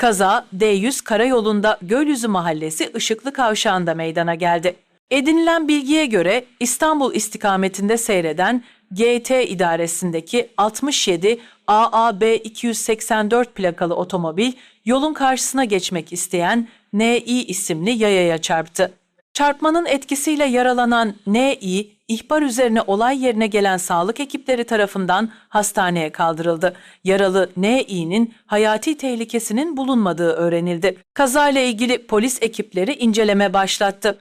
Kaza D100 karayolunda Gölyüzü Mahallesi Işıklı Kavşağı'nda meydana geldi. Edinilen bilgiye göre İstanbul istikametinde seyreden GT idaresindeki 67 AAB 284 plakalı otomobil yolun karşısına geçmek isteyen NI isimli yayaya çarptı. Çarpmanın etkisiyle yaralanan N.İ. ihbar üzerine olay yerine gelen sağlık ekipleri tarafından hastaneye kaldırıldı. Yaralı N.İ'nin hayati tehlikesinin bulunmadığı öğrenildi. Kazayla ilgili polis ekipleri inceleme başlattı.